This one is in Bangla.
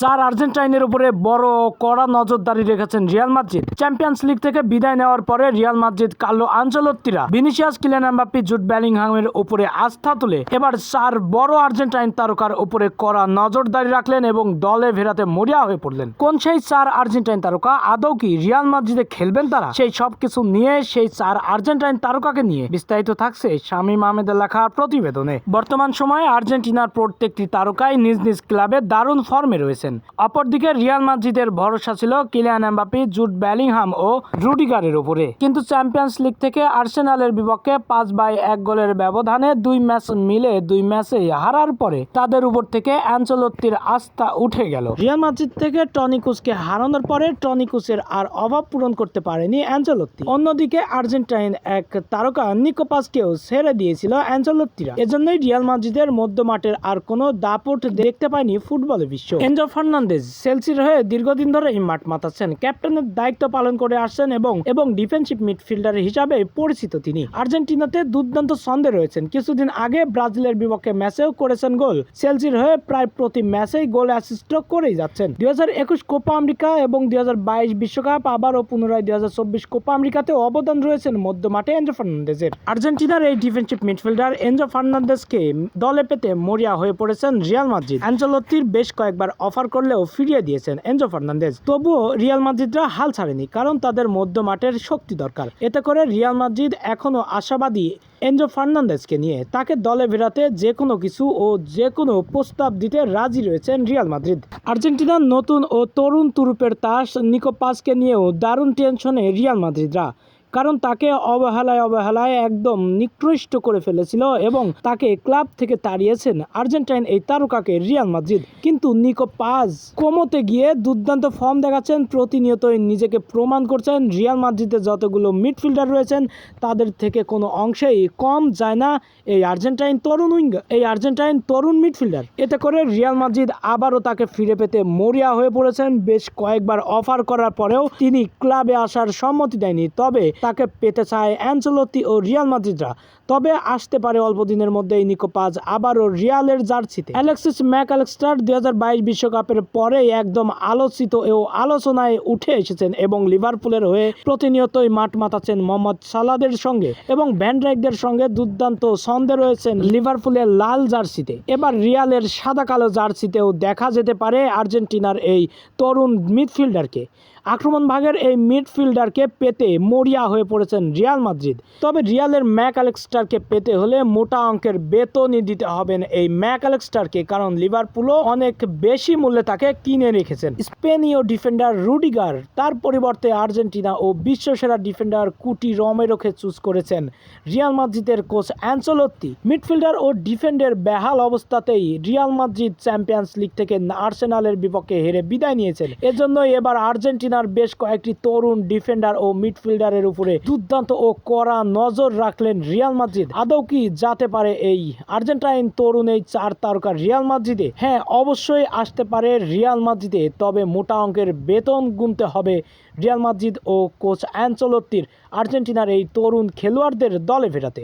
স্যার, আর্জেন্টাইনের উপরে বড় কড়া নজরদারি রেখেছেন রিয়াল মাদ্রিদ। চ্যাম্পিয়ন্স লিগ থেকে বিদায় নেওয়ার পরে রিয়াল মাদ্রিদ কার্লো আঞ্চলত্তিরা ভিনিসিয়াস, কিলিয়ান এমবাপ্পি, জুট ব্যালিংহামের উপরে আস্থা তুলে। এবার স্যার, বড় আর্জেন্টাইন তারকার উপরে কড়া নজরদারি রাখলেন এবং দলে ভেরাতে মরিয়া হয়ে পড়লেন। কোন সেই চার আর্জেন্টাইন তারকা? আদৌ কি রিয়াল মাদ্রিদে খেলবেন তারা? সেই সব কিছু নিয়ে সেই চার আর্জেন্টাইন তারকাকে নিয়ে বিস্তারিত থাকছে শামীম আহমেদের লেখা প্রতিবেদনে। বর্তমান সময়ে আর্জেন্টিনার প্রত্যেকটি তারকাই নিজ নিজ ক্লাবে দারুণ ফর্মে রয়েছেন। অপরদিকে রিয়াল মাদ্রিদের ভরসা ছিল কিলিয়ান এমবাপি জুট ব্যালিংহাম ও রুডিগারের উপরে। কিন্তু চ্যাম্পিয়ন্স লিগ থেকে আর্সেনালের বিপক্ষে পাঁচ বাই এক গোলের ব্যবধানে দুই ম্যাচ মিলে দুই ম্যাচে হারার পরে তাদের উপর থেকে অ্যাঞ্চলত্তির আস্থা উঠে গেল। রিয়াল মাদ্রিদ থেকে টনিকুসকে হারানোর পরে টনিকুসের আর অভাব পূরণ করতে পারেনি অ্যাঞ্চলত্তি অন্যদিকে আর্জেন্টাইন এক তারকা নিকোপাসকেও ছেড়ে দিয়েছিল অ্যাঞ্চলত্তিরা এজন্যই রিয়াল মাদ্রিদের মধ্য মাঠের আর কোনো দাপট দেখতে পায়নি ফুটবল বিশ্ব। এনজো ফার্নান্দেজ সেলসির হয়ে দীর্ঘদিন ধরে এই মাঠ মাতাচ্ছেন। ক্যাপ্টেনের দায়িত্ব পালন করে আসছেন এবং এবং ডিফেন্সিভ মিডফিল্ডার হিসাবে পরিচিত তিনি। আর্জেন্টিনাতে দুর্দান্ত ছন্দে রয়েছেন। কিছুদিন আগে ব্রাজিলের বিপক্ষে ম্যাচেও করেছেন গোল। সেলসির হয়ে প্রায় প্রতি ম্যাচেই গোল অ্যাসিস্ট করেই যাচ্ছেন। দুই হাজার একুশ কোপা আমেরিকা এবং দুই বিশ্বকাপ, আবারও পুনরায় দুই হাজার চব্বিশ কোপা আমেরিকাতে অবদান রয়েছেন মধ্য মাঠে এনজো ফার্নান্দেজের। আর্জেন্টিনার এই ডিফেন্সিভ মিডফিল্ডার এনজো ফার্নান্দেজকে দলে পেতে মরিয়া হয়ে পড়েছেন রিয়াল মাদ্রিদ। অ্যাঞ্চলত্তির বেশ কয়েকবার অফার করলেও ফিরিয়ে দিয়েছেন এনজো ফার্নান্দেজ। তবুও রিয়াল মাদ্রিদরা হাল ছাড়েনি, কারণ তাদের মধ্য মাঠের শক্তি দরকার। এতে করে রিয়াল মাদ্রিদ এখনও আশাবাদী এনজো ফার্নান্দেজকে নিয়ে। তাকে দলে ফেরাতে যে কোনো কিছু ও যে কোনো প্রস্তাব দিতে রাজি রয়েছেন রিয়াল মাদ্রিদ। আর্জেন্টিনার নতুন ও তরুণ তুরুপের তাস নিকো পাসকে নিয়েও দারুণ টেনশনে রিয়াল মাদ্রিদরা। কারণ তাকে অবহেলায় অবহেলায় একদম নিকৃষ্ট করে ফেলেছিল এবং তাকে ক্লাব থেকে তাড়িয়েছেন আর্জেন্টাইন এই তারকাকে রিয়াল মাদ্রিদ। কিন্তু নিকো পাজ কমতে গিয়ে দুর্দান্ত ফর্ম দেখাচ্ছেন প্রতিনিয়তই নিজেকে প্রমাণ করছেন, রিয়াল মাদ্রিদে যতগুলো মিডফিল্ডার রয়েছেন, তাদের থেকে কোনো অংশেই কম যায় না এই আর্জেন্টাইন তরুণ উইঙ্গ, এই আর্জেন্টাইন তরুণ মিডফিল্ডার। এতে করে রিয়াল মাদ্রিদ আবারও তাকে ফিরে পেতে মরিয়া হয়ে পড়েছেন। বেশ কয়েকবার অফার করার পরেও তিনি ক্লাবে আসার সম্মতি দেয়নি। তবে তাকে পেতে চায় অ্যাঞ্চলতি ও রিয়াল মাদ্রিদরা। তবে আসতে পারে অল্প দিনের মধ্যেই নিকো পাজ আবারও রিয়ালের জার্সিতে। অ্যালেক্সিস ম্যাক অ্যালেক্সটার দুই বিশ্বকাপের পরেই একদম আলোচিত ও আলোচনায় উঠে এসেছেন এবং লিভারপুলের হয়ে প্রতিনিয়তই মাঠ মাতাচ্ছেন মোহাম্মদ সালাদের সঙ্গে এবং ভ্যানড্রাইকদের সঙ্গে দুর্দান্ত ছন্দে রয়েছেন লিভারপুলের লাল জার্সিতে। এবার রিয়ালের সাদা কালো জার্সিতেও দেখা যেতে পারে আর্জেন্টিনার এই তরুণ মিডফিল্ডারকে। আক্রমণ ভাগের এই মিডফিল্ডারকে পেতে মরিয়া হয়ে পড়েছেন রিয়াল মাদ্রিদ। তবে রিয়ালের ম্যাক অ্যালেক্সটারকে পেতে হলে মোটা অঙ্কের বেতনই দিতে হবেন এই ম্যাক অ্যালেক্সটারকে কারণ লিভারপুলও অনেক বেশি মূল্যে তাকে কিনে রেখেছেন। স্পেনীয় ডিফেন্ডার রুডিগার, তার পরিবর্তে আর্জেন্টিনা ও বিশ্বসেরা ডিফেন্ডার কুটি রমেরোকে চুজ করেছেন রিয়াল মাদ্রিদের কোচ অ্যাঞ্চলত্তি মিডফিল্ডার ও ডিফেন্ডের বেহাল অবস্থাতেই রিয়াল মাদ্রিদ চ্যাম্পিয়ন্স লিগ থেকে আর্সেনালের বিপক্ষে হেরে বিদায় নিয়েছেন। এজন্যই এবার আর্জেন্টিনার বেশ কয়েকটি তরুণ ডিফেন্ডার ও মিডফিল্ডারের উপরে দুর্দান্ত ও কড়া নজর রাখলেন রিয়াল মাদ্রিদ। আদৌ কি যাতে পারে এই আর্জেন্টাইন তরুণ এই চার তারকা রিয়াল মাদ্রিদে? হ্যাঁ অবশ্যই আসতে পারে রিয়াল মাদ্রিদে, তবে মোটা অঙ্কের বেতন গুনতে হবে রিয়াল মাদ্রিদ ও কোচ অ্যাঞ্চলত্তির আর্জেন্টিনার এই তরুণ খেলোয়াড়দের দলে ফেরাতে।